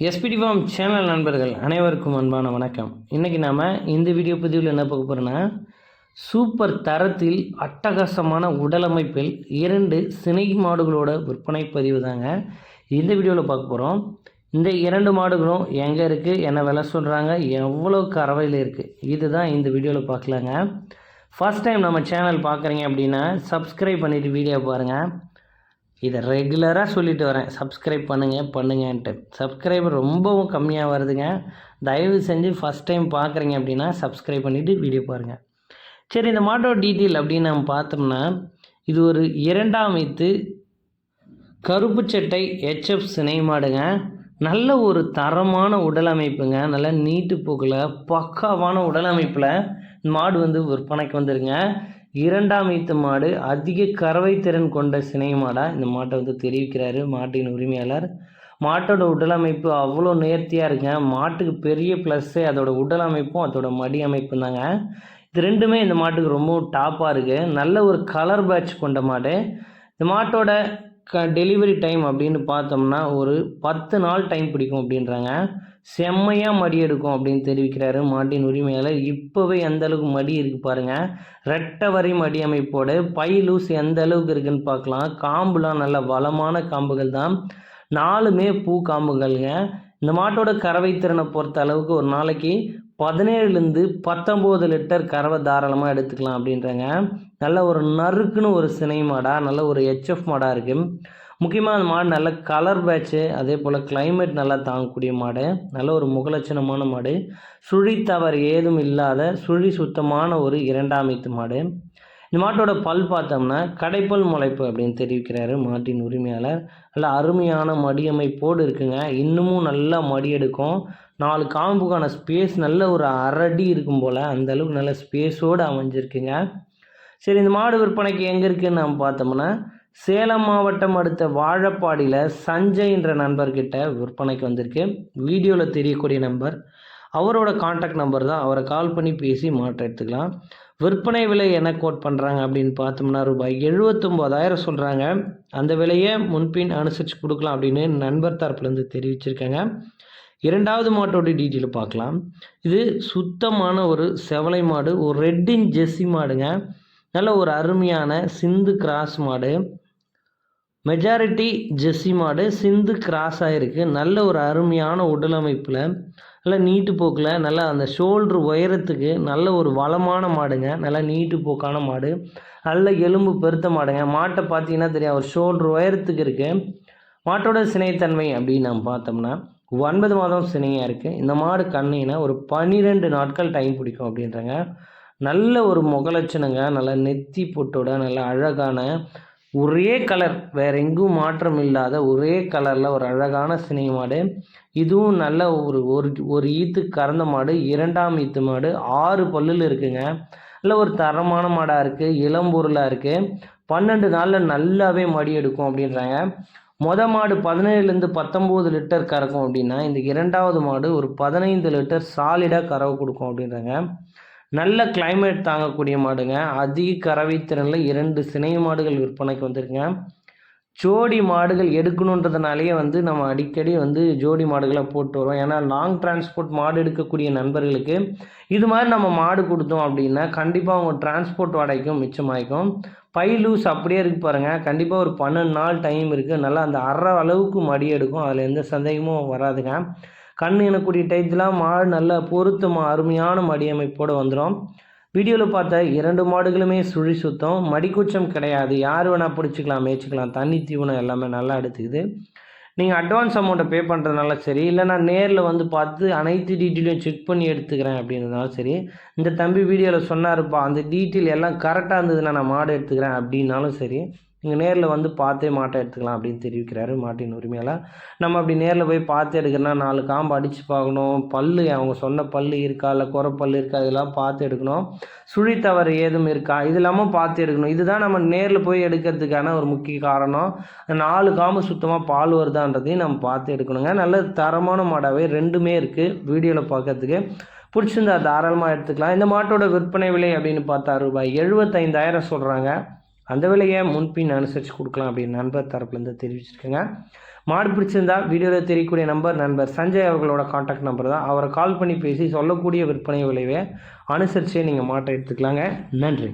SPD form channel நண்பர்கள் அனைவருக்கும் அன்பான வணக்கம். இன்றைக்கி நாம் இந்த வீடியோ பதிவில் என்ன பார்க்க போகிறோன்னா சூப்பர் தரத்தில் அட்டகாசமான உடலமைப்பில் இரண்டு சினை மாடுகளோட விற்பனை பதிவு தாங்க. இந்த வீடியோவில் பார்க்க போகிறோம் இந்த இரண்டு மாடுகளும் எங்கே இருக்குது என்ன விலை சொல்கிறாங்க எவ்வளோ கறவையில் இருக்குது இதுதான் இந்த வீடியோவில் பார்க்கலாங்க. ஃபஸ்ட் டைம் நம்ம சேனல் பார்க்குறீங்க அப்படின்னா சப்ஸ்கிரைப் பண்ணிவிட்டு வீடியோ பாருங்கள் இதை ரெகுலராக சொல்லிட்டு வரேன். சப்ஸ்கிரைப் பண்ணுங்கள் பண்ணுங்கன்ட்டு. சப்ஸ்கிரைபர் ரொம்பவும் கம்மியாக வருதுங்க. தயவு செஞ்சு ஃபஸ்ட் டைம் பார்க்குறீங்க அப்படின்னா சப்ஸ்கிரைப் பண்ணிவிட்டு வீடியோ பாருங்கள் சரி இந்த மாட்டோட டீட்டெயில் அப்படின்னு நம்ம பார்த்தோம்னா இது ஒரு இரண்டாம் வைத்து கருப்பு சட்டை ஹெச்எஃப் சினை மாடுங்க. நல்ல ஒரு தரமான உடல் அமைப்புங்க. நல்ல நீட்டு போக்கில் பக்காவான உடல் அமைப்பில் மாடு வந்து விற்பனைக்கு வந்துருங்க. இரண்டாம் ஈத்து மாடு அதிக கறவை திறன் கொண்ட சினை மாடாக இந்த மாட்டை வந்து தெரிவிக்கிறாரு மாட்டின் உரிமையாளர். மாட்டோட உடல் அமைப்பு அவ்வளோ நேர்த்தியாக இருக்குங்க. மாட்டுக்கு பெரிய ப்ளஸ்ஸு அதோட உடல் அமைப்பும் அதோட மடி அமைப்பும் தாங்க. இது ரெண்டுமே இந்த மாட்டுக்கு ரொம்பவும் டாப்பாக இருக்குது நல்ல ஒரு கலர் பேட்ச் கொண்ட மாடு. இந்த மாட்டோட க டெலிவரி டைம் அப்படின்னு பார்த்தோம்னா ஒரு பத்து நாள் டைம் பிடிக்கும் அப்படின்றாங்க. செம்மையாக மடி எடுக்கும் அப்படின்னு தெரிவிக்கிறாரு மாட்டின் உரிமையாளர். இப்போவே எந்த அளவுக்கு மடி இருக்குது பாருங்கள் ரெட்டை வரி மடி அமைப்போடு பை லூஸ் எந்த அளவுக்கு இருக்குன்னு பார்க்கலாம். காம்புலாம் நல்ல வளமான காம்புகள் தான். நாலுமே பூ காம்புகள்ங்க. இந்த மாட்டோட கறவை திறனை பொறுத்த அளவுக்கு ஒரு நாளைக்கு பதினேழுலேருந்து பத்தொம்போது லிட்டர் கறவை தாராளமாக எடுத்துக்கலாம் அப்படின்றாங்க. நல்ல ஒரு நறுக்குன்னு ஒரு சினை மாடாக நல்ல ஒரு ஹெச்எஃப் மாடாக இருக்குது முக்கியமாக அந்த மாடு நல்ல கலர் பேட்ச்சு அதே போல் கிளைமேட் நல்லா தாங்கக்கூடிய மாடு நல்ல ஒரு முகலட்சணமான மாடு. சுழி தவறு ஏதும் இல்லாத சுழி சுத்தமான ஒரு இரண்டாமைத்து மாடு. இந்த மாட்டோட பல் பார்த்தோம்னா கடைப்பல் முளைப்பு அப்படின்னு தெரிவிக்கிறாரு மாட்டின் உரிமையாளர். நல்ல அருமையான மடியமைப்போடு இருக்குங்க. இன்னமும் நல்லா மடி எடுக்கும். நாலு காம்புக்கான ஸ்பேஸ் நல்ல ஒரு அரடி இருக்கும் போல் அந்தளவுக்கு நல்ல ஸ்பேஸோடு அமைஞ்சிருக்குங்க. சரி இந்த மாடு விற்பனைக்கு எங்கே இருக்குன்னு நம்ம பார்த்தோம்னா சேலம் மாவட்டம் அடுத்த வாழப்பாடியில் சஞ்சய் என்ற நண்பர்கிட்ட விற்பனைக்கு வந்திருக்கு. வீடியோவில் தெரியக்கூடிய நம்பர் அவரோட காண்டாக்ட் நம்பர் தான். அவரை கால் பண்ணி பேசி மாற்ற எடுத்துக்கலாம். விற்பனை விலை என்ன கோட் பண்ணுறாங்க அப்படின்னு பார்த்தோம்னா ரூபாய் எழுபத்தொம்போதாயிரம் சொல்கிறாங்க அந்த விலையை முன்பின் அனுசரித்து கொடுக்கலாம் அப்படின்னு நண்பர் தரப்புலேருந்து தெரிவிச்சிருக்காங்க. இரண்டாவது மாட்டோட டீட்டெயில் பார்க்கலாம். இது சுத்தமான ஒரு செவலை மாடு ஒரு ரெட்டின் ஜெஸ்ஸி மாடுங்க. நல்ல ஒரு அருமையான சிந்து கிராஸ் மாடு. மெஜாரிட்டி ஜெஸ்ஸி மாடு சிந்து கிராஸ் ஆகிருக்கு நல்ல ஒரு அருமையான உடல் அமைப்பில் நல்ல நீட்டு போக்கில் நல்லா அந்த ஷோல்ட்ரு உயரத்துக்கு நல்ல ஒரு வளமான மாடுங்க. நல்லா நீட்டு போக்கான மாடு. நல்ல எலும்பு பெருத்த மாடுங்க. மாட்டை பார்த்தீங்கன்னா தெரியும் ஒரு ஷோல்ட்ரு உயரத்துக்கு இருக்குது மாட்டோட சினைத்தன்மை அப்படின்னு நம்ம பார்த்தோம்னா ஒன்பது மாதம் சினையாக இருக்குது இந்த மாடு கண்ணினா ஒரு பன்னிரெண்டு நாட்கள் டைம் பிடிக்கும் அப்படின்றாங்க. நல்ல ஒரு முகலட்சணங்க நல்ல நெத்தி பொட்டோட நல்ல அழகான ஒரே கலர் வேற எங்கும் மாற்றம் இல்லாத ஒரே கலரில் ஒரு அழகான சினை மாடு. இதுவும் நல்ல ஒரு ஒரு ஒரு ஈத்து கறந்த மாடு இரண்டாம் ஈத்து மாடு ஆறு பல்லில் இருக்குங்க. நல்ல ஒரு தரமான மாடாக இருக்குது இளம்பொருளாக இருக்குது பன்னெண்டு நாளில் நல்லாவே மடி எடுக்கும் அப்படின்றாங்க. மொத மாடு பதினேழுலேருந்து பத்தொம்போது லிட்டர் கறக்கும் அப்படின்னா இந்த இரண்டாவது மாடு ஒரு பதினைந்து லிட்டர் சாலிடாக கறவை கொடுக்கும் அப்படின்றாங்க. நல்ல கிளைமேட் தாங்கக்கூடிய மாடுங்க. அதிக கறவை திறனில் இரண்டு சினை மாடுகள் விற்பனைக்கு வந்திருக்குங்க. ஜோடி மாடுகள் எடுக்கணுன்றதுனாலேயே வந்து நம்ம அடிக்கடி வந்து ஜோடி மாடுகளை போட்டு வரோம். ஏன்னா லாங் டிரான்ஸ்போர்ட் மாடு எடுக்கக்கூடிய நண்பர்களுக்கு இது மாதிரி நம்ம மாடு கொடுத்தோம் அப்படின்னா கண்டிப்பாக அவங்க டிரான்ஸ்போர்ட் வாடகைக்கும் மிச்சமாயிக்கும். பை லூஸ் அப்படியே இருக்கு பாருங்கள் கண்டிப்பாக ஒரு பன்னெண்டு நாள் டைம் இருக்குது நல்லா அந்த அரை அளவுக்கு மடி எடுக்கும். அதில் எந்த சந்தேகமும் வராதுங்க. கண் எனக்கூடிய டயத்தில் மாடு நல்ல பொருத்தமாக அருமையான மடி அமைப்போடு வந்துடும் வீடியோவில் பார்த்த இரண்டு மாடுகளுமே சுழி சுத்தம் மடிக்குச்சம் கிடையாது. யார் வேணால் பிடிச்சிக்கலாம் மேய்ச்சிக்கலாம். தண்ணி தீவனம் எல்லாமே நல்லா எடுத்துக்குது. நீங்கள் அட்வான்ஸ் அமௌண்ட்டை பே பண்ணுறதுனால சரி இல்லை நான் நேரில் வந்து பார்த்து அனைத்து டீட்டெயிலையும் செக் பண்ணி எடுத்துக்கிறேன் அப்படின்றதுனால சரி இந்த தம்பி வீடியோவில் சொன்னாருப்பா அந்த டீட்டெயில் எல்லாம் கரெக்டாக இருந்ததுன்னா நான் மாடு எடுத்துக்கிறேன் அப்படின்னாலும் சரி நீங்கள் நேரில் வந்து பார்த்தே மாட்டை எடுத்துக்கலாம் அப்படின்னு தெரிவிக்கிறாரு மாட்டின் உரிமையால் நம்ம அப்படி நேரில் போய் பார்த்து எடுக்கிறனா நாலு காம்பு அடித்து பார்க்கணும். பல் அவங்க சொன்ன பல் இருக்கா இல்லை குறை இருக்கா இதெல்லாம் பார்த்து எடுக்கணும். சுழி தவறு ஏதும் இருக்கா இது இல்லாமல் பார்த்து எடுக்கணும். இதுதான் நம்ம நேரில் போய் எடுக்கிறதுக்கான ஒரு முக்கிய காரணம். நாலு காம்பு சுத்தமாக பால் வருதான்றதையும் நம்ம பார்த்து எடுக்கணுங்க. நல்ல தரமான மாடாகவே ரெண்டுமே இருக்குது வீடியோவில் பார்க்கறதுக்கு பிடிச்சிருந்தா தாராளமாக எடுத்துக்கலாம். இந்த மாட்டோட விற்பனை விலை அப்படின்னு பார்த்தா ரூபாய் எழுபத்தைந்தாயிரம் சொல்கிறாங்க அந்த விலையை முன்பின் அனுசரித்து கொடுக்கலாம் அப்படின்னு நண்பர் தரப்புலேருந்து தெரிவிச்சிருக்கேங்க. மாடு பிடிச்சிருந்தா வீடியோவில் தெரியக்கூடிய நம்பர் நண்பர் சஞ்சய் அவர்களோட காண்டாக்ட் நம்பர் தான். அவரை கால் பண்ணி பேசி சொல்லக்கூடிய விற்பனை விளைவை அனுசரித்தே நீங்கள் மாட்டை எடுத்துக்கலாங்க. நன்றி.